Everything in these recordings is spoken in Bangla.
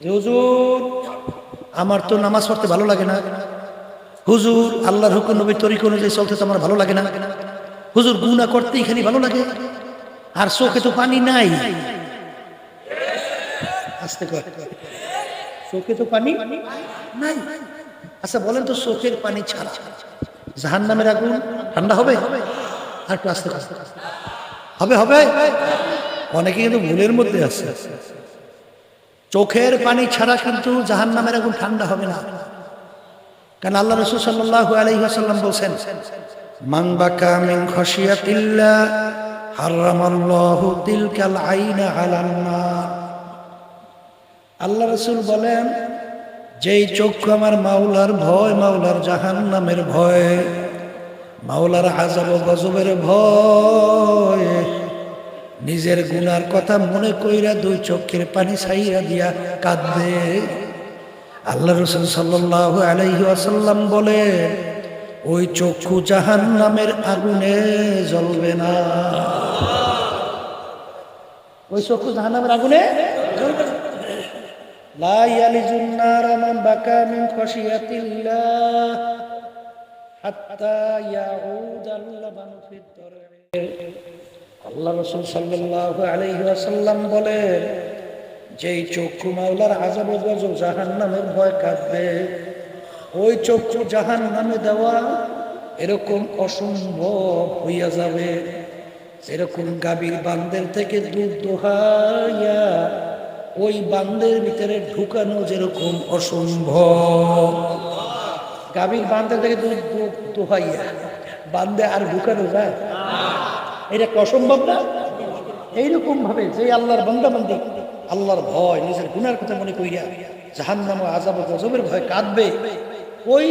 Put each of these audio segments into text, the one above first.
যে হুজুর, আমার তো নামাজ পড়তে ভালো লাগে না। হুজুর, আল্লাহর হুকুম নবী তরিক অনুযায়ী চলতে তো আমার ভালো লাগে না। হুজুর গুণা করতেই খালি ভালো লাগে। আর চোখে তো পানি নাই। আসতে চোখে তো পানি নাই। আচ্ছা বলেন তো চোখের পানি ছাড়া জাহান নামের আগুন ঠান্ডা হবে? আর একটু আসতে কর। হবে হবে। অনেকে কিন্তু ভুলের মধ্যে আছে। চোখের পানি ছাড়া কিন্তু জাহান নামের আগুন ঠান্ডা হবে না। কেন আল্লাহ রসুল বলছেন বাকা খসিয়াতিল্লাহ হারামাল্লাহু তিলকাল আইনা আলান নার আল্লাহ রসুল বলেন, যেই চক্ষু আমার মাওলার ভয়, মাওলার জাহান নামের ভয়, মাওলার আজাব গজবের ভয় নিজের গুনার কথা মনে কইরা দুই চোখের পানি ছাইরা দিয়া কাঁদবে। আল্লাহ রসুল সাল্লাহ আলাইহি আসাল্লাম বলে, ওই চক্ষু জাহান নামের আগুনে জ্বলবে না। ওই চক্ষু জাহান নামের আগুনে জ্বলবে না। হাত্তা ইয়াউদাল লাবানু ফিদ দর'i আল্লাহ রসুল সাল্লাহ আলহি আসাল্লাম বলেন, যেই চক্ষু মাওলার আজাব গজব জাহান নামের ভয় কাঁদবে, ওই চক্ষু জাহান নামে দেওয়া এরকম অসম্ভব হইয়া যাবে। এরকম গাভীর বান্দের থেকে দুধ দোহাইয়া ওই বান্দের ভিতরে ঢুকানো যেরকম অসম্ভব। গাভীর বান্দের থেকে দুধ দোহাইয়া, বান্দে আর ঢুকানো যায় এটা অসম্ভব না? এইরকম ভাবে যে আল্লাহর বন্দাবন্দি আল্লাহর ভয়, নিজের গুনার কথা মনে করিয়া জাহান নামে আজাব গজবের ভয় কাঁদবে, ওই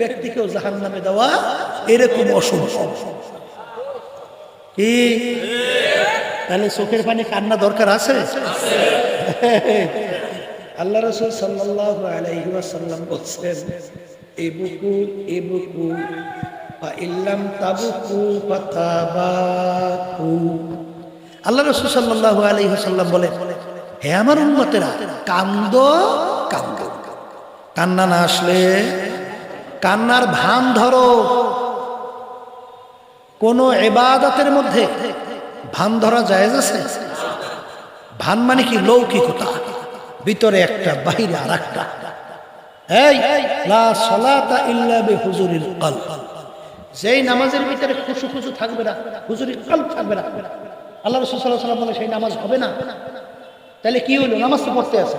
ব্যক্তিকেও জাহান নামে দেওয়া এরকম অসম্ভব। কি? তাহলে চোখের পানি কান্না দরকার আছে? আল্লাহ রসুল সাল্লাহ আলাইহি ওয়াসাল্লাম বলছেন এই বুকু এই বুকু বা ইল্লাম আল্লাহ ওয়াসাল্লাম বলে, হে আমার উম্মতেরা, কান্দ কান্দ। কান্না না আসলে কান্নার ভান ধরো। কোন এবাদতের মধ্যে ভান ধরা যায় আছে? ভান মানে কি লৌকিকতা? ভিতরে একটা বাহিরে আর একটা এই, লা সালাতা যেই নামাজের ভিতরে খুশু খুশু থাকবে না হুজুরিল কলব থাকবে না। আল্লাহ রাসূল সাল্লাল্লাহু আলাইহি ওয়াসাল্লাম বলে, সেই নামাজ হবে না। তাহলে কি হলো? নামাজ তো পড়তে আছে।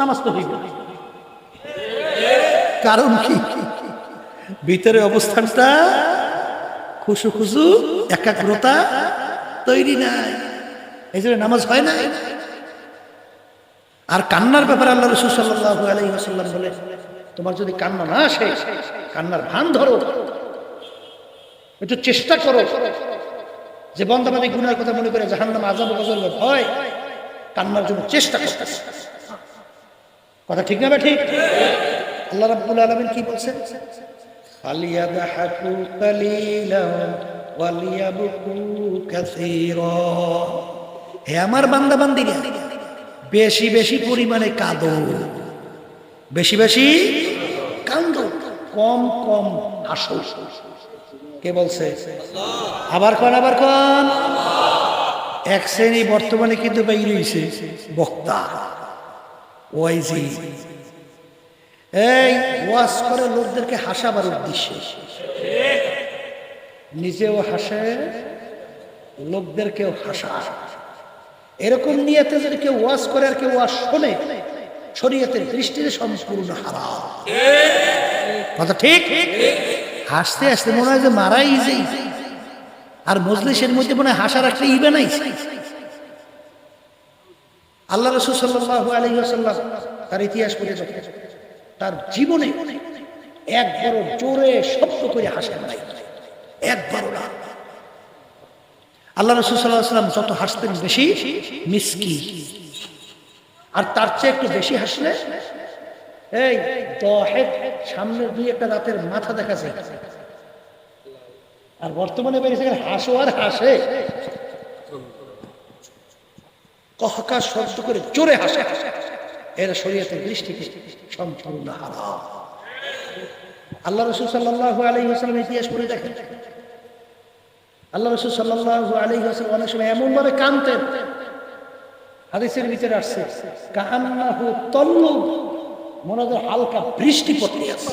নামাজ তো হইবে। কারণ কি? ভিতরে অবস্থানটা খুশু খুশু, একাগ্রতা তৈরি নাই। এই জন্য নামাজ হয় না। আর কান্নার ব্যাপারে আল্লাহ রসুল সাল্লাহ আলহিহাসাল্লাম বলে, তোমার যদি কান্না না আসে, কান্নার ভান ধরো। একটু চেষ্টা করো। যে বন্দাবাদী গুনার কথা মনে করে জাহান্নাম আজাব গজল ভয় কান্নার জন্য চেষ্টা করতেছে। কথা ঠিক না ঠিক? আল্লাহ রাব্বুল আলামিন কি বলছেন ফালিয়াদহাকু কালিলান ওয়ালিয়াবকু কাসীরা। হে আমার বান্দা বান্দিরা বেশি বেশি পরিমাণে কাঁদো। বেশি বেশি কান্দো কম কম হাসো। কে বলছে? আবার কন আবার কন। এক শ্রেণি বর্তমানে কিন্তু বাইরে হয়েছে বক্তা। ওয়াইজি। এই, ওয়াজ করে লোকদেরকে হাসাবার উদ্দেশ্যে। নিজেও হাসে, লোকদেরকেও হাসা। এরকম নিয়েতে যদি কেউ ওয়াজ করে আর কেউ ওয়াজ শোনে, শরীয়তের দৃষ্টিতে সম্পূর্ণ হারাম। কথা ঠিক? হাসতে হাসতে মনে হয় যে মারাই যাই। আর মজলিসের মধ্যে মনে হয় হাসার একটা ইবে নাই। আল্লাহ রসুল সাল্লাহ তার ইতিহাস যখন তার জীবনে একবারও জোরে শব্দ করে হাসেন নাই একবারও না আল্লাহ রসুল সাল্লাহ সাল্লাম যত হাসতেন বেশি মিসকি আর তার চেয়ে একটু বেশি হাসলে এই দহেদ সামনে দুই একটা রাতের মাথা দেখা যায় আর বর্তমানে বেরিয়েছে হাসো আর হাসে। কহকা শব্দ করে জোরে হাসে। এরা শরীয়তের দৃষ্টিতে সম্পূর্ণ হারাম। আল্লাহ রসুল সাল্লাহ আলহি হাসলাম ইতিহাস করে দেখেন। আল্লাহ রসুল সাল্লাহ আলহি হাসলাম অনেক সময় এমনভাবে কানতেন হাদিসের ভিতরে আসছে কান্নাহু তল্লু মনে হয় হালকা বৃষ্টি পড়তে আছে।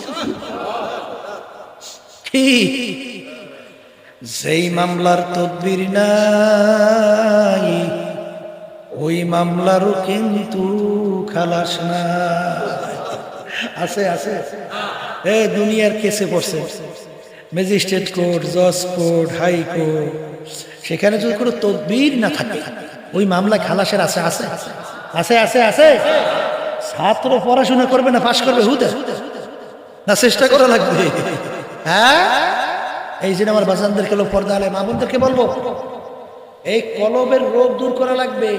যেই মামলার তদবির নাই, ওই মামলারও কিন্তু খালাস না আছে আছে এ, দুনিয়ার কেসে পড়ছে। ম্যাজিস্ট্রেট কোর্ট, জজ কোর্ট, হাই কোর্ট, সেখানে যদি কোনো তদবির না থাকে, ওই মামলা খালাসের আছে আছে? আছে আছে আছে? ছাত্র পড়াশোনা করবে না, পাশ করবে হুদে? না, চেষ্টা করা লাগবে। হ্যাঁ? এই জন্য আমার বাজানদেরকে লোক পর্দা আলে, মা বোনদেরকে বলব, এই কলবের রোগ দূর করা লাগবে।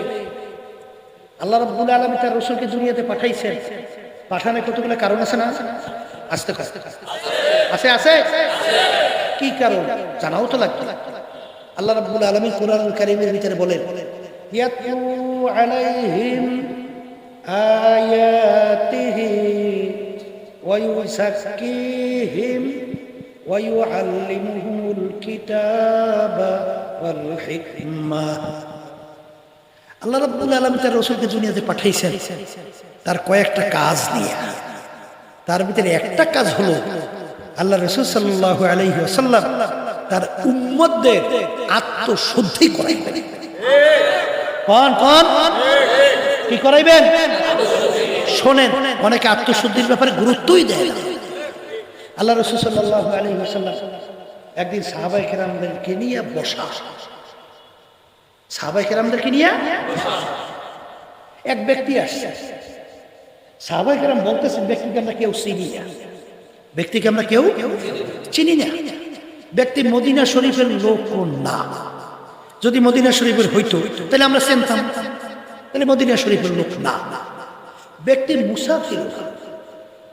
আল্লাহ রাব্বুল আলামিন তার রসুলকে দুনিয়াতে পাঠাইছেন। পাঠানোর কতগুলো কারণ আছে না? আস্তে, আসতে আছে আছে? কি কারণ? জানাও তো লাগবে। আল্লাহ রাব্বুল আলামিন কোরআনুল কারীমের ভিতরে বলেন, ইয়াতলু আলাইহিম ওয়া ইউআল্লিমুহুমুল কিতাবা ওয়াল হিকমা। আল্লাহ রাব্বুল আলামিন তার রসুলকে দুনিয়াতে পাঠাইছেন। তার কয়েকটা কাজ নিয়ে। তার ভিতরে একটা কাজ হলো আল্লাহ রসুল সাল্লাহ আলাইহি ওয়াসাল্লাম তার উম্মতদের আত্মশুদ্ধি করাইবেন কোন কোন? কি করাইবেন? শোনেন, অনেকে আত্মশুদ্ধির ব্যাপারে গুরুত্বই দেয় আল্লাহ রসুল সাল্লাহ আলাইহি ওয়াসাল্লাম একদিন সাহাবাই কেরামদেরকে নিয়ে বসা। সাহাবাই কেরামদেরকে নিয়ে? এক ব্যক্তি আসছে। সাহাবাই কেরাম বলতেছেন ব্যক্তিকে আমরা কেউ চিনি না। ব্যক্তিকে আমরা কেউ চিনি না। ব্যক্তি মদিনা শরীফের লোক না। যদি মদিনা শরীফের হইতো, তাহলে আমরা চিনতাম। তাহলে মদিনা শরীফের লোক না। ব্যক্তি মুসাফির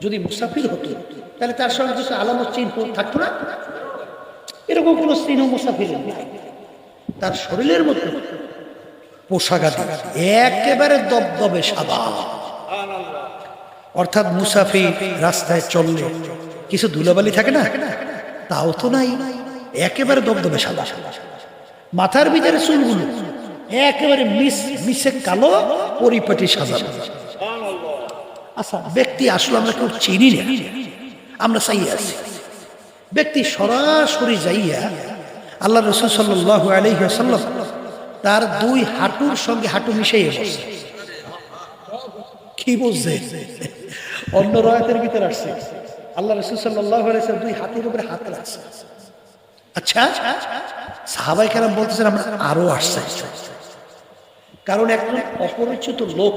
যদি মুসাফির হতো, তাহলে তার সঙ্গে কিছু আলামত চিহ্ন থাকতো না। এরকম কোনো চিহ্ন মুসাফির নাই। তার শরীরের মধ্যে পোশাকাদি একেবারে দবদবে সাদা। অর্থাৎ মুসাফির রাস্তায় চললে কিছু ধুলাবালি থাকে না? তাও তো নাই। একেবারে দবদবে সাদা। মাথার ভিতরে চুলগুলো একেবারে মিস মিশে কালো পরিপাটি সাজানো। আচ্ছা ব্যক্তি আসলে আমরা কেউ চিনি না। আমরা চাই আছি। ব্যক্তি সরাসরি যাইয়া আল্লাহ রসুল সাল্লাহ আলহিহাসাল্লাম তার দুই হাঁটুর সঙ্গে হাঁটু মিশিয়ে বসে। কি বুঝছে অন্য রয়াতের ভিতরে আসছে। আল্লাহ রসুল সাল্লাহ দুই হাতের উপরে হাত রাখছে। আচ্ছা সাহাবাই কালাম বলতেছেন, আমরা আরও আসছে। কারণ একজন অপরিচিত লোক,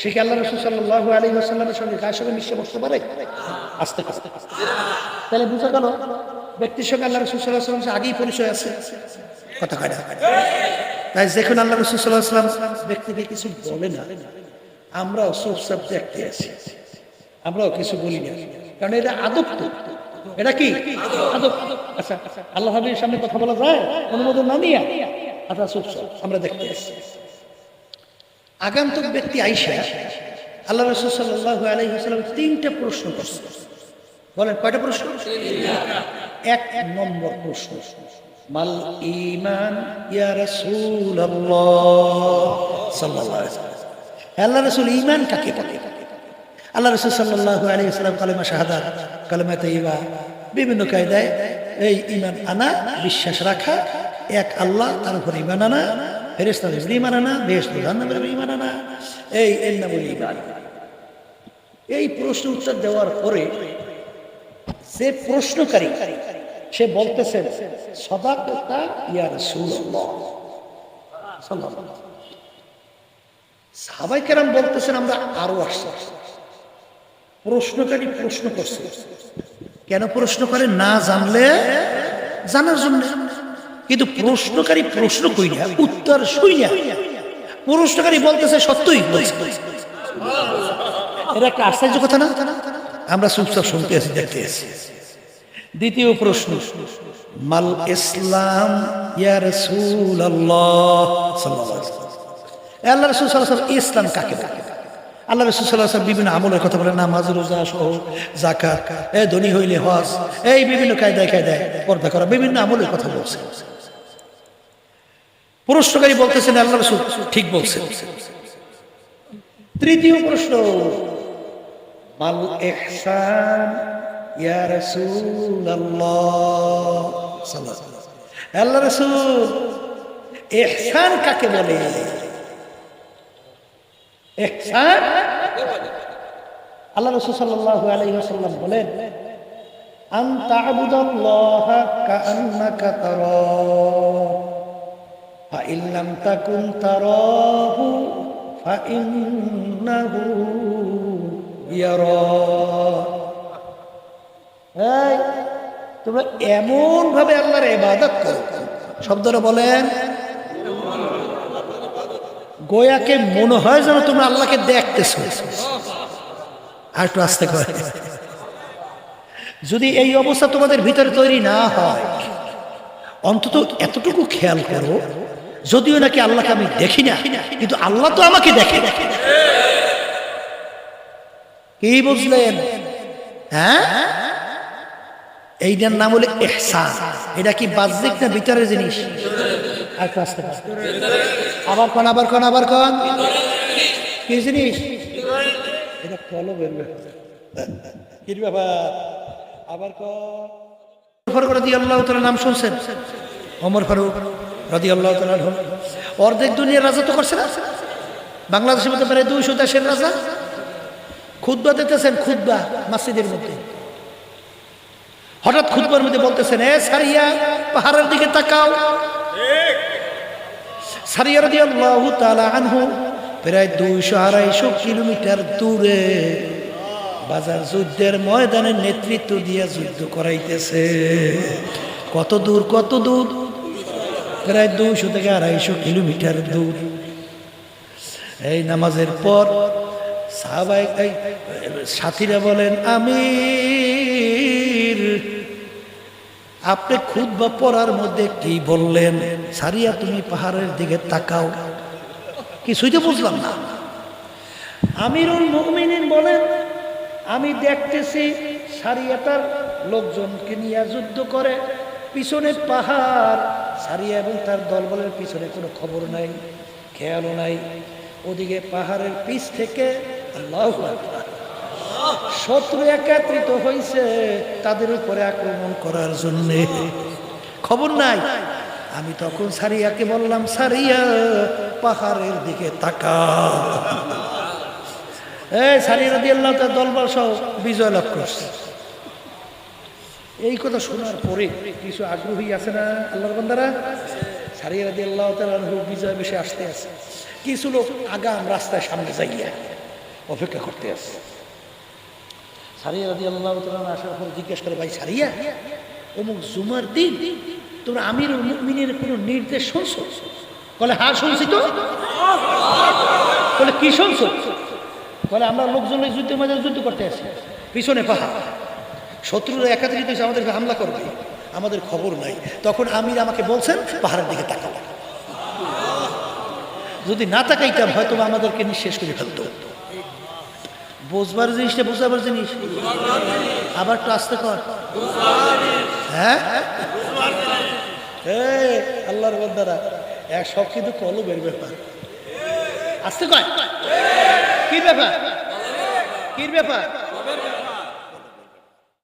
সে কি আল্লাহ রসুল সাল্লাহ আলী আসাল্লামের সঙ্গে কার সঙ্গে মিশে বসতে পারে? আস্তে আস্তে তাহলে বুঝা গেল, ব্যক্তির সঙ্গে আল্লাহ রসুল সাল্লাম আগেই পরিচয় আছে। কথা কয় না? তাই যখন আল্লাহ রসুল সাল্লাহ ব্যক্তিকে কিছু বলে না। আমরাও সব দেখতে আছি। আমরাও কিছু বলি না। কারণ এটা আদব তো। এটা কি? আদব। আচ্ছা আল্লাহ হাবির সামনে কথা বলা যায়? অনুমোদন না নিয়ে? আচ্ছা চুপচাপ আমরা দেখতে আসছি আগান্তক ব্যক্তি আইসা আল্লাহ রসুল সাল্লাহ আলহিহাস্লাম তিনটা প্রশ্ন করছে। বলেন, কয়টা প্রশ্ন? এক এক নম্বর প্রশ্ন, মাল ইমান ইয়া রাসূল আল্লাহ রসুল ইমান কাকে বলে? আল্লাহ রসুল সাল্লাহ আলাইহি সাল্লাম কালেমা শাহাদাত, কালেমা তাইবা বিভিন্ন কায়দায় এই ইমান আনা, বিশ্বাস রাখা, এক আল্লাহ, তার উপর ইমান আনা ফেরেস্তাদের ইমান আনা বেশ উপর ইমান আনা। এই, এর নাম এই প্রশ্ন উত্তর দেওয়ার পরে যে প্রশ্নকারী, সে বলতেছেন সদাকতা ইয়া রাসূলুল্লাহ। কেরাম বলতেছেন, আমরা আরও আসছি। প্রশ্নকারী প্রশ্ন করছে, কেন প্রশ্ন করে না জানলে? জানার জন্য। কিন্তু প্রশ্নকারী প্রশ্ন কইরা, উত্তর শুইয়া, প্রশ্নকারী বলতেছে সত্যই এটা একটা আশ্চর্য কথা না? আমরা চুপচাপ শুনতে আছি, দেখতে আছি। দ্বিতীয় প্রশ্ন, মাল ইসলাম ইয়া সাল্লাল্লাহু আলাইহি ওয়াসাল্লাম। আল্লাহ রাসূল সাল্লাল্লাহু আলাইহি ইসলাম কাকে বলে? আল্লাহ রসুল্লাহ বিভিন্ন আমলের কথা বলে নামাজ, রোজা সহ জাকাত এ ধনী হইলে হজ, এই বিভিন্ন কায়দায় কায়দায় পর্দা করা, বিভিন্ন আমলের কথা বলছে। প্রশ্নকারী বলতেছেন আল্লাহ রসুল, ঠিক বলছেন। তৃতীয় প্রশ্ন মাল ইহসান, ইয়া রাসূলুল্লাহ আল্লাহ রসুল, ইহসান কাকে বলে? ইহসান? আল্লাহ রসুল সাল্লাল্লাহু আলাইহি ওয়াসাল্লাম বলেন, আন তা'বুদাল্লাহ কাআন্নাকা তারাহু ফাইল্লাম তাকুন তারাহু ফাইন্নাহু ইয়ারা এই, তোমরা এমন ভাবে আল্লাহর ইবাদত করো। শব্দটা বলেন। গোয়াকে মনে হয় যেন তোমরা আল্লাহকে দেখতেছো। আর একটু আসতে করে। যদি এই অবস্থা তোমাদের ভিতরে তৈরি না হয়, অন্তত এতটুকু খেয়াল করো যদিও নাকি আল্লাহকে আমি দেখি না, কিন্তু আল্লাহ তো আমাকে দেখে। কি বুঝলেন? হ্যাঁ? এইটার নাম হলো এহসান এটা কি বাহ্যিক না ভিতরের জিনিস? আবার কন আবার কন আবার কন? কি জিনিস? আবার কন? ফারুক রাদি আল্লাহ নাম শুনছেন? অমর ফারুক। রাদি আল্লাহ তালা অর্ধেক দুনিয়ার রাজা তো করছে না। বাংলাদেশের মধ্যে প্রায় দুইশো দেশের রাজা। খুদ্া দিতেছেন খুদ্া মাসিদের মধ্যে। হঠাৎ খুদ্বার মধ্যে বলতেছেন, এ সারিয়া, পাহাড়ের দিকে তাকাও। সারিয়া রাদি আল্লাহ তালা আনহু, প্রায় দুইশো আড়াইশো কিলোমিটার দূরে বাজার যুদ্ধের ময়দানে নেতৃত্ব দিয়ে যুদ্ধ করাইতেছে। কত দূর কত দূর? প্রায় দুইশো থেকে আড়াইশো কিলোমিটার দূর। এই নামাজের পর সাহাবাই সাথীরা বলেন আমি আপনি খুদ বা পড়ার মধ্যে কি বললেন? সারিয়া, তুমি পাহাড়ের দিকে তাকাও। কিছুই তো বুঝলাম না। আমিরুল মুমিনিন বলেন, আমি দেখতেছি সারিয়াটার লোকজনকে নিয়ে যুদ্ধ করে, পিছনে পাহাড় সারিয়া এবং তার দলবলের পিছনে কোনো খবর নাই, খেয়ালও নাই। ওদিকে পাহাড়ের পিছ থেকে আল্লাহ শত্রু একত্রিত হয়েছে তাদের উপরে আক্রমণ করার জন্য। খবর নাই। আমি তখন সারিয়াকে বললাম, সারিয়া, পাহাড়ের দিকে তাকা। এই সারিয়া দিয়ে আল্লাহ তার দলবল সহ বিজয় লাভ করছে। এই কথা শোনার পরে কিছু আগ্রহী আছে না আল্লাহর বান্দারা? সারিয়া দিয়ে আল্লাহ তালু বিজয় বেশি আসতে আছে। কিছু লোক আগাম রাস্তায় সামনে যাইয়া অপেক্ষা করতে আছে। সারিয়া রাদি আল্লাহ তালন আসার পর জিজ্ঞেস করে, ভাই সারিয়া, অমুক জুমার দিন তোমরা আমির মিনের কোনো নির্দেশ শুনছো? বলে হ্যাঁ শুনছি তো। বলে কি শুনছো? বলে আমরা লোকজনের যুদ্ধের মাঝে যুদ্ধ করতে আসি পিছনে পাহাড়। শত্রুরা একাত্রিত হয়েছে আমাদেরকে হামলা করবে। আমাদের খবর নাই। তখন আমির আমাকে বলছেন, পাহাড়ের দিকে তাকাবো যদি না তাকাইতাম, হয়তো আমাদেরকে নিঃশেষ করে ফেলতো। বোঝবার জিনিসটা বোঝাবার জিনিস। আবার একটু আসতে কর। হ্যাঁ? আল্লাহর বন্দারা, এক সব কিন্তু কলবের ব্যাপার। আসতে কয় কি ব্যাপার? কি ব্যাপার?